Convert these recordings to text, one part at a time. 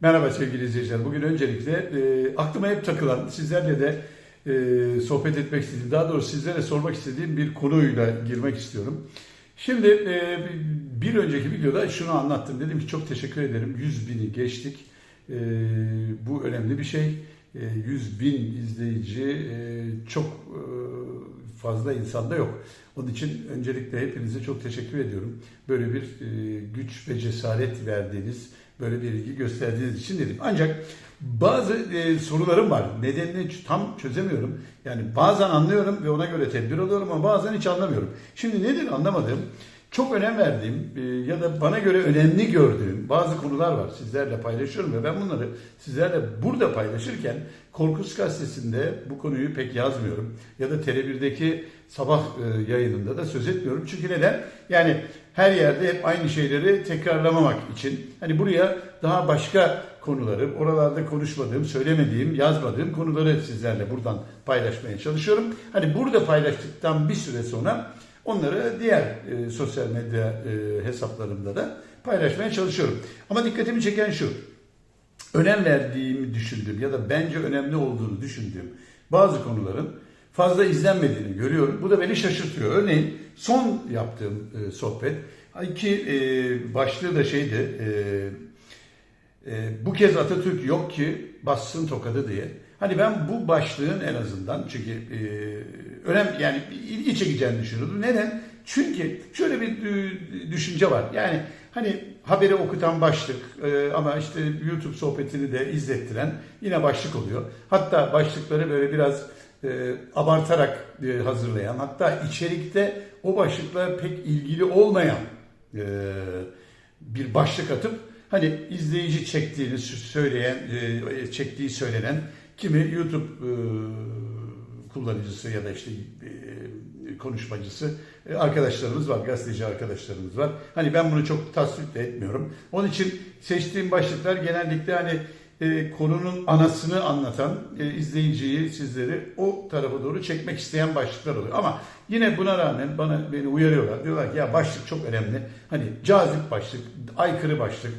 Merhaba sevgili izleyiciler. Bugün öncelikle e, aklıma hep takılan, sizlerle de e, sohbet etmek istediğim, daha doğrusu sizlere sormak istediğim bir konuyla girmek istiyorum. Şimdi e, bir önceki videoda şunu anlattım. Dedim ki çok teşekkür ederim. 100 bini geçtik. E, bu önemli bir şey. E, 100 bin izleyici e, çok e, fazla insanda yok. Onun için öncelikle hepinize çok teşekkür ediyorum. Böyle bir e, güç ve cesaret verdiğiniz, böyle bir ilgi gösterdiğiniz için dedim. Ancak bazı e, sorularım var. Nedenini tam çözemiyorum. Yani bazen anlıyorum ve ona göre tedbir alıyorum ama bazen hiç anlamıyorum. Şimdi nedir anlamadığım? Çok önem verdiğim e, ya da bana göre önemli gördüğüm bazı konular var. Sizlerle paylaşıyorum ve ben bunları sizlerle burada paylaşırken Korkus Gazetesi'nde bu konuyu pek yazmıyorum. Ya da Tele1'deki sabah e, yayınında da söz etmiyorum. Çünkü neden? Yani her yerde hep aynı şeyleri tekrarlamamak için. Hani buraya daha başka konuları, oralarda konuşmadığım, söylemediğim, yazmadığım konuları sizlerle buradan paylaşmaya çalışıyorum. Hani burada paylaştıktan bir süre sonra onları diğer e, sosyal medya e, hesaplarımda da paylaşmaya çalışıyorum. Ama dikkatimi çeken şu önem verdiğimi düşündüğüm ya da bence önemli olduğunu düşündüğüm bazı konuların fazla izlenmediğini görüyorum. Bu da beni şaşırtıyor. Örneğin son yaptığım e, sohbet ki e, başlığı da şeydi e, e, bu kez Atatürk yok ki bassın tokadı diye. Hani ben bu başlığın en azından çünkü e, önem yani ilgi çekeceğini düşünüyordum. Neden? Çünkü şöyle bir e, düşünce var. Yani hani haberi okutan başlık e, ama işte YouTube sohbetini de izlettiren yine başlık oluyor. Hatta başlıkları böyle biraz e, abartarak hazırlayan hatta içerikte o başlıkla pek ilgili olmayan bir başlık atıp hani izleyici çektiğini söyleyen, çektiği söylenen kimi YouTube kullanıcısı ya da işte e, konuşmacısı e, arkadaşlarımız var, gazeteci arkadaşlarımız var. Hani ben bunu çok tasvip de etmiyorum. Onun için seçtiğim başlıklar genellikle hani e, konunun anasını anlatan izleyiciyi, sizleri o tarafa doğru çekmek isteyen başlıklar oluyor. Ama yine buna rağmen bana beni uyarıyorlar. Diyorlar ki ya başlık çok önemli. Hani cazip başlık, aykırı başlık,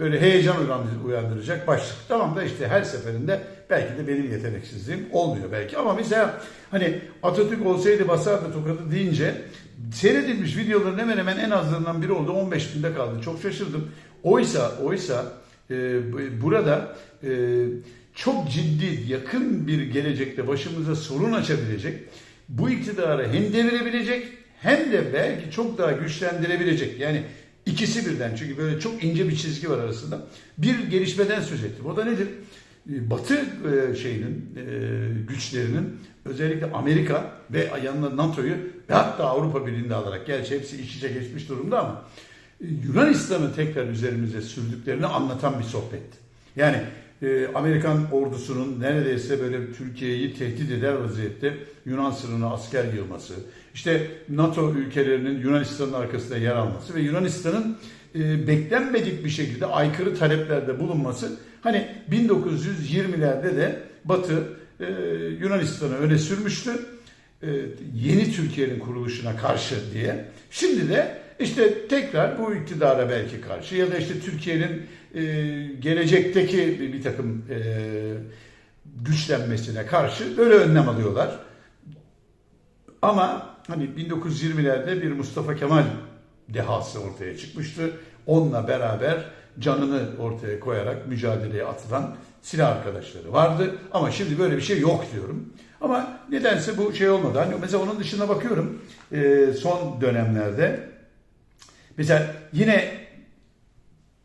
böyle heyecan uyandır- uyandıracak başlık. Tamam da işte her seferinde belki de benim yeteneksizliğim olmuyor belki. Ama mesela hani Atatürk olsaydı basardı tokadı deyince seyredilmiş videoların hemen hemen en azlarından biri oldu. 15 binde kaldı. Çok şaşırdım. Oysa, oysa e, bu- burada e, çok ciddi, yakın bir gelecekte başımıza sorun açabilecek, bu iktidarı hem devirebilecek hem de belki çok daha güçlendirebilecek. Yani ikisi birden çünkü böyle çok ince bir çizgi var arasında. Bir gelişmeden söz ettim. O da nedir? E, Batı e, şeyinin e, güçlerinin özellikle Amerika ve yanına NATO'yu ve hatta Avrupa Birliği'nde alarak gerçi hepsi iç içe geçmiş durumda ama e, Yunanistan'ı tekrar üzerimize sürdüklerini anlatan bir sohbetti. Yani Amerikan ordusunun neredeyse böyle Türkiye'yi tehdit eder vaziyette Yunan sınırına asker yığması, işte NATO ülkelerinin Yunanistan'ın arkasında yer alması ve Yunanistan'ın e, beklenmedik bir şekilde aykırı taleplerde bulunması hani 1920'lerde de Batı e, Yunanistan'ı öne sürmüştü e, yeni Türkiye'nin kuruluşuna karşı diye. Şimdi de işte tekrar bu iktidara belki karşı ya da işte Türkiye'nin e, gelecekteki bir, bir takım e, güçlenmesine karşı böyle önlem alıyorlar. Ama hani 1920'lerde bir Mustafa Kemal dehası ortaya çıkmıştı. Onunla beraber canını ortaya koyarak mücadeleye atılan silah arkadaşları vardı. Ama şimdi böyle bir şey yok diyorum. Ama nedense bu şey olmadı. Hani mesela onun dışına bakıyorum e, son dönemlerde. Mesela yine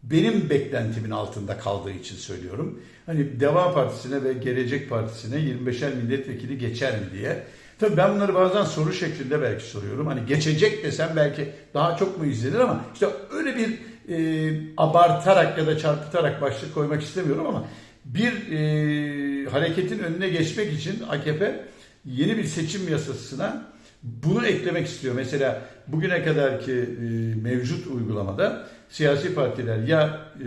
benim beklentimin altında kaldığı için söylüyorum. Hani Deva Partisi'ne ve Gelecek Partisi'ne 25'er milletvekili geçer mi diye. Tabii ben bunları bazen soru şeklinde belki soruyorum. Hani geçecek desem belki daha çok mu izlenir ama işte öyle bir e, abartarak ya da çarpıtarak başlık koymak istemiyorum ama bir e, hareketin önüne geçmek için AKP yeni bir seçim yasasına bunu eklemek istiyor. Mesela bugüne kadarki e, mevcut uygulamada siyasi partiler ya e,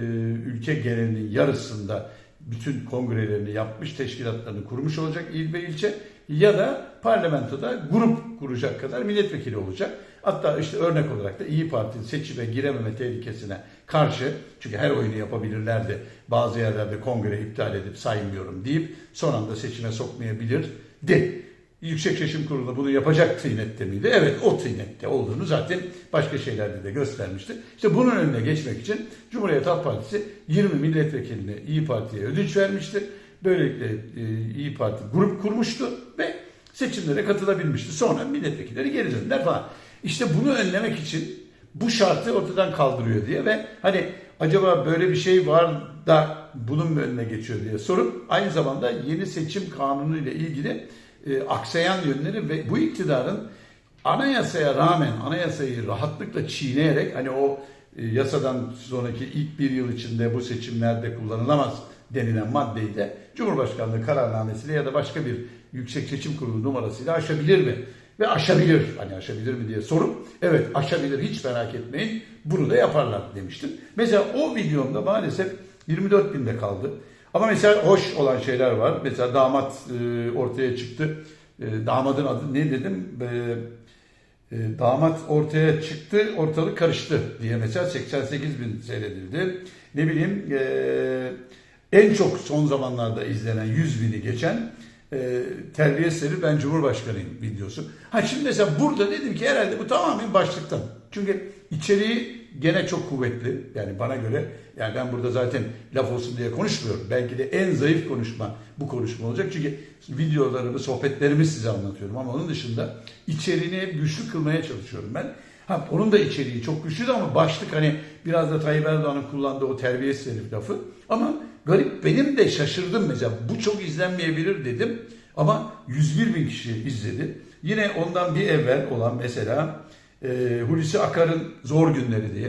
ülke genelinin yarısında bütün kongrelerini yapmış, teşkilatlarını kurmuş olacak il ve ilçe ya da parlamentoda grup kuracak kadar milletvekili olacak. Hatta işte örnek olarak da İyi Parti seçime girememe tehlikesine karşı çünkü her oyunu yapabilirlerdi. Bazı yerlerde kongre iptal edip saymıyorum deyip son anda seçime sokmayabilirdi. Yüksek Seçim Kurulu bunu yapacak tıynette miydi? Evet o tıynette olduğunu zaten başka şeylerde de göstermişti. İşte bunun önüne geçmek için Cumhuriyet Halk Partisi 20 milletvekilini İyi Parti'ye ödünç vermişti. Böylelikle e, İyi Parti grup kurmuştu ve seçimlere katılabilmişti. Sonra milletvekilleri geri döndüler falan. İşte bunu önlemek için bu şartı ortadan kaldırıyor diye ve hani acaba böyle bir şey var da bunun mu önüne geçiyor diye sorup aynı zamanda yeni seçim kanunu ile ilgili e, aksayan yönleri ve bu iktidarın anayasaya rağmen anayasayı rahatlıkla çiğneyerek hani o e, yasadan sonraki ilk bir yıl içinde bu seçimlerde kullanılamaz denilen maddeyi de Cumhurbaşkanlığı kararnamesiyle ya da başka bir Yüksek Seçim Kurulu numarasıyla aşabilir mi? Ve aşabilir. Hani aşabilir mi diye sorup evet aşabilir hiç merak etmeyin bunu da yaparlar demiştim. Mesela o videomda maalesef 24 binde kaldı. Ama mesela hoş olan şeyler var. Mesela damat e, ortaya çıktı. E, damadın adı ne dedim? E, e, damat ortaya çıktı, ortalık karıştı diye mesela 88 bin seyredildi. Ne bileyim e, en çok son zamanlarda izlenen 100 bini geçen e, terbiye seri ben Cumhurbaşkanıyım videosu. Ha şimdi mesela burada dedim ki herhalde bu tamamen başlıktan. Çünkü içeriği gene çok kuvvetli. Yani bana göre yani ben burada zaten laf olsun diye konuşmuyorum. Belki de en zayıf konuşma bu konuşma olacak. Çünkü videolarımı, sohbetlerimi size anlatıyorum ama onun dışında içeriğini güçlü kılmaya çalışıyorum ben. Ha, onun da içeriği çok güçlüydü ama başlık hani biraz da Tayyip Erdoğan'ın kullandığı o terbiyesiz herif lafı. Ama garip benim de şaşırdım mesela. Bu çok izlenmeyebilir dedim. Ama 101 bin kişi izledi. Yine ondan bir evvel olan mesela e, Hulusi Akar'ın Zor Günleri diye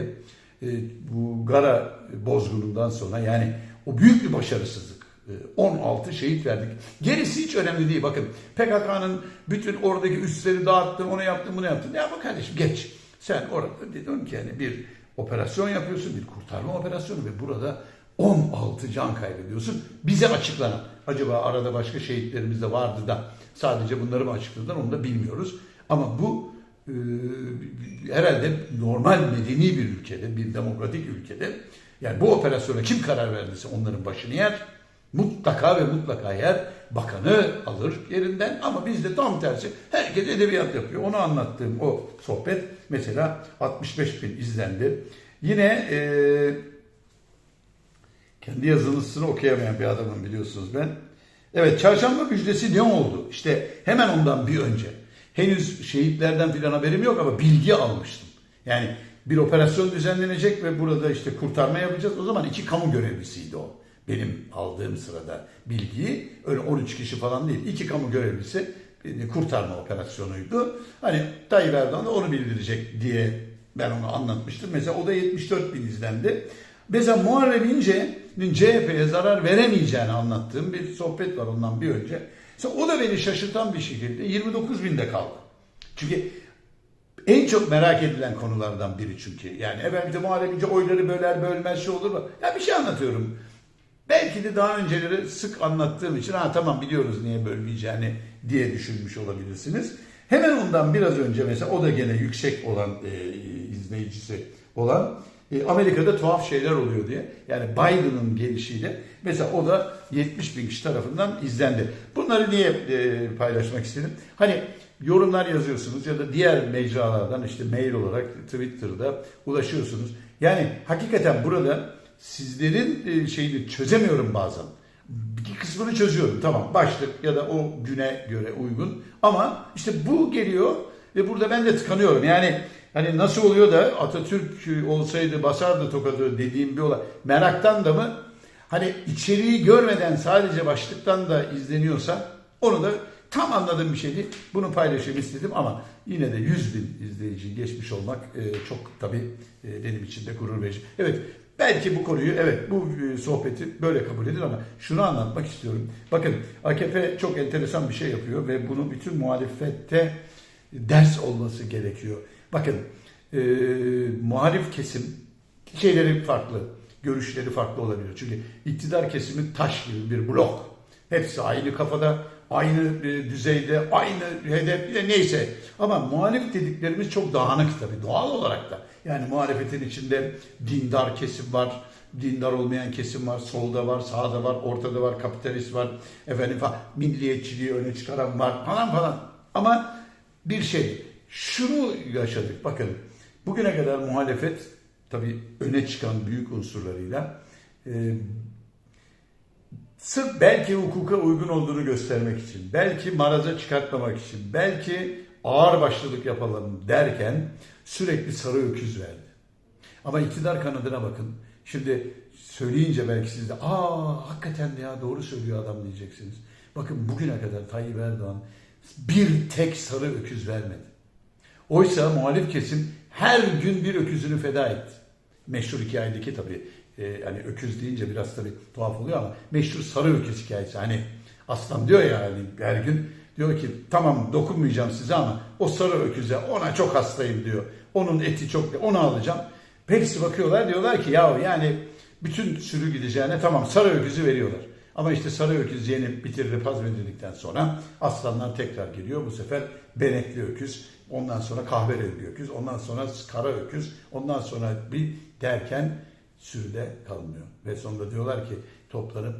e, bu Gara bozgunundan sonra yani o büyük bir başarısızlık. E, 16 şehit verdik. Gerisi hiç önemli değil. Bakın PKK'nın bütün oradaki üsleri dağıttın, onu yaptın, bunu yaptın. Ya bak kardeşim geç. Sen orada dedin ki yani bir operasyon yapıyorsun, bir kurtarma operasyonu ve burada 16 can kaybediyorsun. Bize açıklanan. Acaba arada başka şehitlerimiz de vardı da sadece bunları mı açıkladılar onu da bilmiyoruz. Ama bu e, herhalde normal medeni bir ülkede, bir demokratik ülkede yani bu operasyona kim karar verdiyse onların başını yer. Mutlaka ve mutlaka yer bakanı alır yerinden ama bizde tam tersi herkes edebiyat yapıyor. Onu anlattığım o sohbet mesela 65 bin izlendi. Yine e, kendi yazılısını okuyamayan bir adamım biliyorsunuz ben. Evet çarşamba müjdesi ne oldu? İşte hemen ondan bir önce. Henüz şehitlerden filan haberim yok ama bilgi almıştım. Yani bir operasyon düzenlenecek ve burada işte kurtarma yapacağız. O zaman iki kamu görevlisiydi o. Benim aldığım sırada bilgiyi öyle 13 kişi falan değil. iki kamu görevlisi kurtarma operasyonuydu. Hani Tayyip Erdoğan da onu bildirecek diye ben onu anlatmıştım. Mesela o da 74 bin izlendi. Mesela Muharrem İnce'nin CHP'ye zarar veremeyeceğini anlattığım bir sohbet var ondan bir önce. Mesela o da beni şaşırtan bir şekilde 29 binde kaldı. Çünkü en çok merak edilen konulardan biri çünkü. Yani efendim de Muharrem İnce oyları böler bölmez şey olur mu? Ya bir şey anlatıyorum. Belki de daha önceleri sık anlattığım için ha tamam biliyoruz niye bölmeyeceğini diye düşünmüş olabilirsiniz. Hemen ondan biraz önce mesela o da gene yüksek olan e, izleyicisi olan e, Amerika'da tuhaf şeyler oluyor diye. Yani Biden'ın gelişiyle mesela o da 70 bin kişi tarafından izlendi. Bunları niye e, paylaşmak istedim? Hani yorumlar yazıyorsunuz ya da diğer mecralardan işte mail olarak Twitter'da ulaşıyorsunuz. Yani hakikaten burada sizlerin e, şeyini çözemiyorum bazen. Bir kısmını çözüyorum tamam başlık ya da o güne göre uygun ama işte bu geliyor ve burada ben de tıkanıyorum. Yani hani nasıl oluyor da Atatürk olsaydı basardı tokadı dediğim bir olay. Meraktan da mı? Hani içeriği görmeden sadece başlıktan da izleniyorsa onu da tam anladığım bir şey değil. Bunu paylaşayım istedim ama yine de 100 bin izleyici geçmiş olmak e, çok tabii e, benim için de gurur verici. Evet belki bu konuyu evet bu e, sohbeti böyle kabul edin ama şunu anlatmak istiyorum. Bakın AKP çok enteresan bir şey yapıyor ve bunu bütün muhalefette ders olması gerekiyor. Bakın e, muhalif kesim şeyleri farklı, görüşleri farklı olabilir. Çünkü iktidar kesimi taş gibi bir blok. Hepsi aynı kafada, aynı e, düzeyde, aynı hedef neyse. Ama muhalif dediklerimiz çok dağınık tabii doğal olarak da. Yani muhalefetin içinde dindar kesim var, dindar olmayan kesim var, solda var, sağda var, ortada var, kapitalist var, efendim falan, milliyetçiliği öne çıkaran var falan falan. Ama bir şey, şunu yaşadık bakın. Bugüne kadar muhalefet tabii öne çıkan büyük unsurlarıyla e, sırf belki hukuka uygun olduğunu göstermek için, belki maraza çıkartmamak için, belki ağır başlılık yapalım derken sürekli sarı öküz verdi. Ama iktidar kanadına bakın. Şimdi söyleyince belki siz de aa hakikaten de ya doğru söylüyor adam diyeceksiniz. Bakın bugüne kadar Tayyip Erdoğan bir tek sarı öküz vermedi. Oysa muhalif kesim her gün bir öküzünü feda etti. Meşhur hikayedeki tabii e, hani öküz deyince biraz tabii tuhaf oluyor ama meşhur sarı öküz hikayesi. Hani aslan diyor ya hani her gün diyor ki tamam dokunmayacağım size ama o sarı öküze ona çok hastayım diyor. Onun eti çok onu alacağım. Hepsi bakıyorlar diyorlar ki ya yani bütün sürü gideceğine tamam sarı öküzü veriyorlar. Ama işte sarı öküz yenip bitirilip hazmedildikten sonra aslanlar tekrar geliyor. Bu sefer benekli öküz, ondan sonra kahverengi öküz, ondan sonra kara öküz, ondan sonra bir derken sürüde kalmıyor. Ve sonunda diyorlar ki toplanıp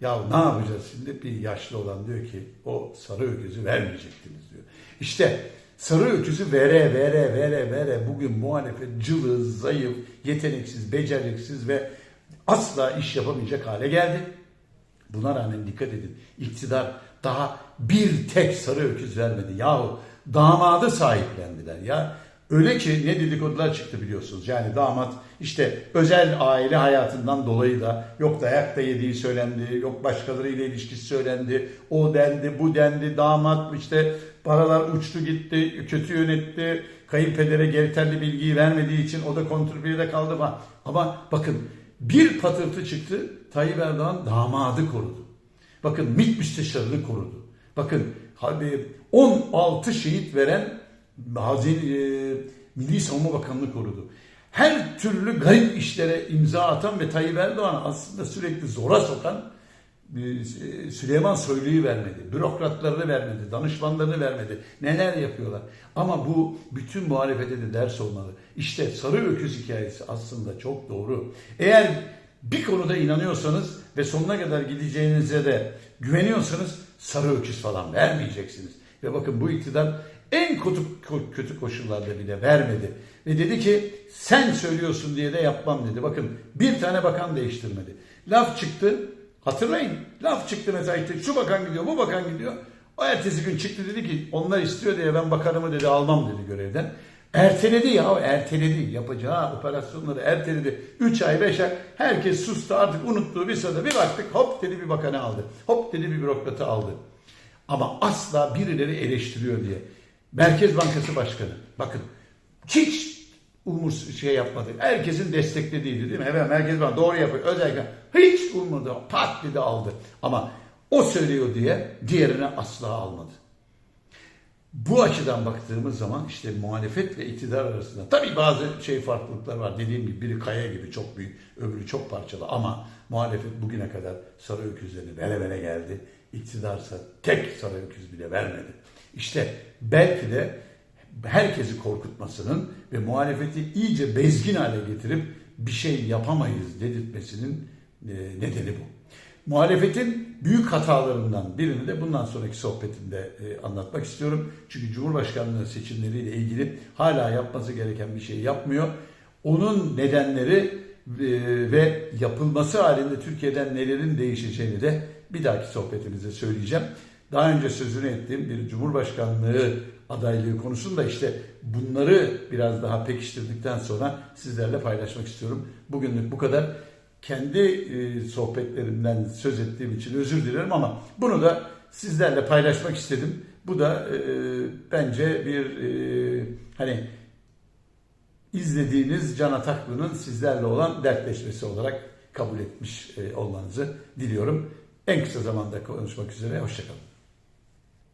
ya ne yapacağız şimdi? Bir yaşlı olan diyor ki o sarı öküzü vermeyecektiniz diyor. İşte sarı öküzü vere vere vere vere bugün muhalefet cılız, zayıf, yeteneksiz, beceriksiz ve asla iş yapamayacak hale geldi. Buna rağmen dikkat edin. İktidar daha bir tek sarı öküz vermedi. Yahu damadı sahiplendiler ya. Öyle ki ne dedikodular çıktı biliyorsunuz. Yani damat işte özel aile hayatından dolayı da yok dayak da yediği söylendi, yok başkalarıyla ilişkisi söylendi, o dendi, bu dendi, damat işte paralar uçtu gitti, kötü yönetti, kayınpedere yeterli bilgiyi vermediği için o da kontrpiyede kaldı falan. Ama bakın bir patırtı çıktı, Tayyip Erdoğan damadı korudu. Bakın MİT müsteşarını korudu. Bakın 16 şehit veren Hazine, e, Milli Savunma Bakanlığı korudu. Her türlü garip işlere imza atan ve Tayyip Erdoğan aslında sürekli zora sokan e, Süleyman Soylu'yu vermedi, bürokratlarını vermedi, danışmanlarını vermedi. Neler yapıyorlar? Ama bu bütün muhalefete de ders olmalı. İşte sarı öküz hikayesi aslında çok doğru. Eğer bir konuda inanıyorsanız ve sonuna kadar gideceğinize de güveniyorsanız sarı öküz falan vermeyeceksiniz. Ve bakın bu iktidar en kötü, kötü koşullarda bile vermedi. Ve dedi ki sen söylüyorsun diye de yapmam dedi. Bakın bir tane bakan değiştirmedi. Laf çıktı hatırlayın laf çıktı mesela işte şu bakan gidiyor bu bakan gidiyor. O ertesi gün çıktı dedi ki onlar istiyor diye ben bakanımı dedi almam dedi görevden. Erteledi ya erteledi yapacağı operasyonları erteledi. 3 ay 5 ay herkes sustu artık unuttuğu bir sırada bir baktık hop dedi bir bakanı aldı. Hop dedi bir bürokratı aldı. Ama asla birileri eleştiriyor diye. Merkez Bankası Başkanı. Bakın hiç umurs şey yapmadı. Herkesin desteklediğiydi değil mi? Evet Merkez Bankası doğru yapıyor. Özellikle hiç ummadı. Pat dedi aldı. Ama o söylüyor diye diğerine asla almadı. Bu açıdan baktığımız zaman işte muhalefet ve iktidar arasında tabii bazı şey farklılıklar var. Dediğim gibi biri kaya gibi çok büyük, öbürü çok parçalı ama muhalefet bugüne kadar sarı öküzlerini vere vere geldi. İktidarsa tek sarı öküz bile vermedi. İşte belki de herkesi korkutmasının ve muhalefeti iyice bezgin hale getirip bir şey yapamayız dedirtmesinin e, nedeni bu. Muhalefetin büyük hatalarından birini de bundan sonraki sohbetimde e, anlatmak istiyorum. Çünkü Cumhurbaşkanlığı seçimleriyle ilgili hala yapması gereken bir şey yapmıyor. Onun nedenleri e, ve yapılması halinde Türkiye'den nelerin değişeceğini de bir dahaki sohbetimizde söyleyeceğim. Daha önce sözünü ettiğim bir Cumhurbaşkanlığı adaylığı konusunda işte bunları biraz daha pekiştirdikten sonra sizlerle paylaşmak istiyorum. Bugünlük bu kadar. Kendi e, sohbetlerimden söz ettiğim için özür dilerim ama bunu da sizlerle paylaşmak istedim. Bu da e, bence bir e, hani izlediğiniz Can Ataklı'nın sizlerle olan dertleşmesi olarak kabul etmiş e, olmanızı diliyorum. En kısa zamanda konuşmak üzere. Hoşçakalın.